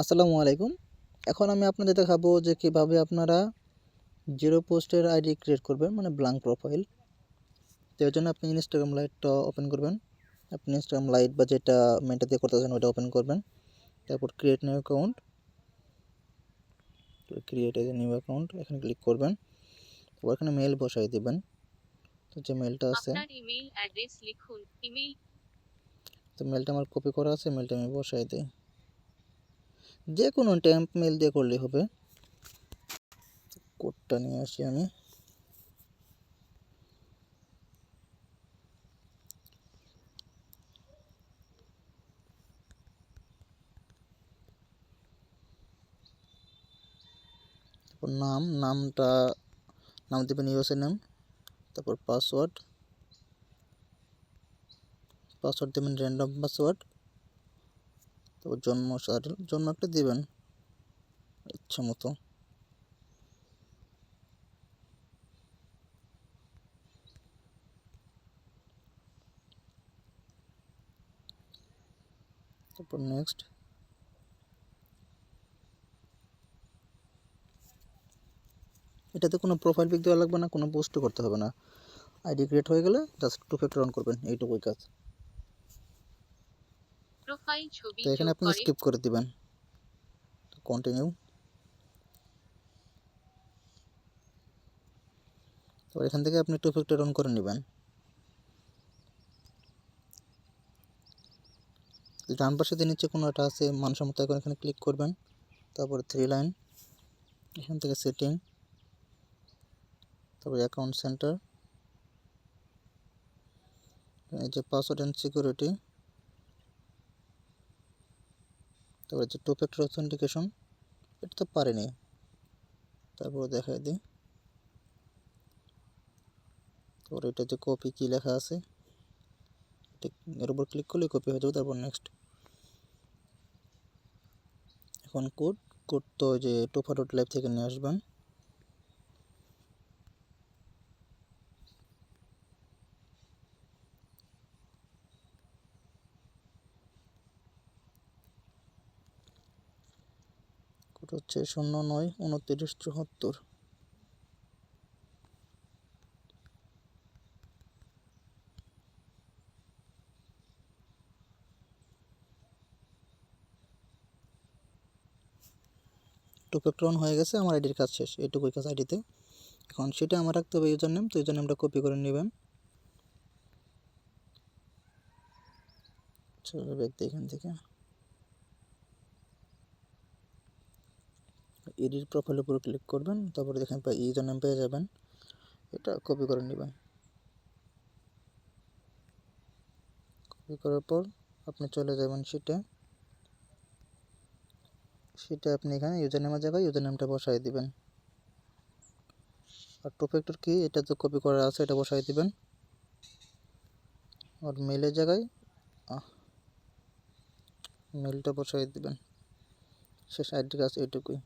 আসসালামু আলাইকুম। এখন আমি আপনাদের দেখাবো যে কীভাবে আপনারা জিরো পোস্টের আইডি ক্রিয়েট করবেন মানে ব্ল্যাঙ্ক প্রোফাইল তো এর জন্য আপনি ইনস্টাগ্রাম লাইটটা ওপেন করবেন। আপনি ইনস্টাগ্রাম লাইট বা যেটা মেনটা দিয়ে করতেছেন ওটা ওপেন করবেন। তারপর create new account create as new account এখানে ক্লিক করবেন। তারপর এখানে মেল বসাই দিবেন। তো যে মেলটা আছে আপনার ইমেইল অ্যাড্রেস লিখুন। ইমেইল তো মেলটা আমার কপি করা আছে মেলটা আমি বসাই দিই। যে কোনো ট্যাম্প মেল দিয়ে করলেই হবে। কোডটা নিয়ে আসি আমি। তারপর নাম, নামটা, নাম দেবেন ইউএসএ নাম তারপর পাসওয়ার্ড পাসওয়ার্ড দেবেন র্যান্ডম পাসওয়ার্ড তারপর জন্ম সাল জন্ম একটা দিবেন, ইচ্ছা মতো। তারপর নেক্সট এটাতে কোনো প্রোফাইল পিক দেওয়া লাগবে না, কোনো পোস্টও করতে হবে না। আইডি ক্রিয়েট হয়ে গেলে জাস্ট টু ফ্যাক্টর অন করবেন, এইটুকুই কাজ। প্রোফাইল ছবি তো এখানে আপনি স্কিপ করে। দিবেন। কন্টিনিউ তো এখান থেকে আপনি টু ফ্যাক্টর অন করে নেবেন। ডান পাশে যে নিচে কোনো একটা আছে মানসম্মত এখন এখানে ক্লিক করবেন। তারপরে থ্রি লাইন এখান থেকে সেটিং তারপরে অ্যাকাউন্ট সেন্টার এই যে পাসওয়ার্ড অ্যান্ড সিকিউরিটি তারপরে যে টু ফ্যাক্টর অথেন্টিকেশন এটা তো পারেনি। তারপর দেখাই দিই। তারপর এটা যে কপি কি লেখা আছে? এর উপর ক্লিক করলে কপি হয়ে যাবে, তারপর নেক্সট এখন কোড কোড তো যে টোফা ডট লাইভ থেকে নিয়ে আসবেন। কোড হচ্ছে শূন্য নয়, উনত্রিশ চুয়াত্তর। টু ফ্যাক্টর অন হয়ে গেছে, আমার আইডির কাজ শেষ, এইটুকুই কাজ আইডিতে। এখন সেটা আমার রাখতে হবে ইউজার নেম তো ইউজার নেমটা কপি করে নেবেন। এখান থেকে। এডিট প্রোফাইলের উপর ক্লিক করবেন, তারপরে দেখেন ইউজার নেম পেয়ে যাবেন। এটা কপি করে নেবেন। কপি করার পর আপনি চলে যাবেন সেটা সেটা আপনি এখানে ইউজার নেমের জায়গায় ইউজার নেমটা বসাই দিবেন। আর টু ফ্যাক্টর কি এটা তো কপি করা আছে, এটা বসাই দিবেন। আর মেলের জায়গায় মেলটা বসাই দিবেন। শেষ আইডি কাজ এইটুকুই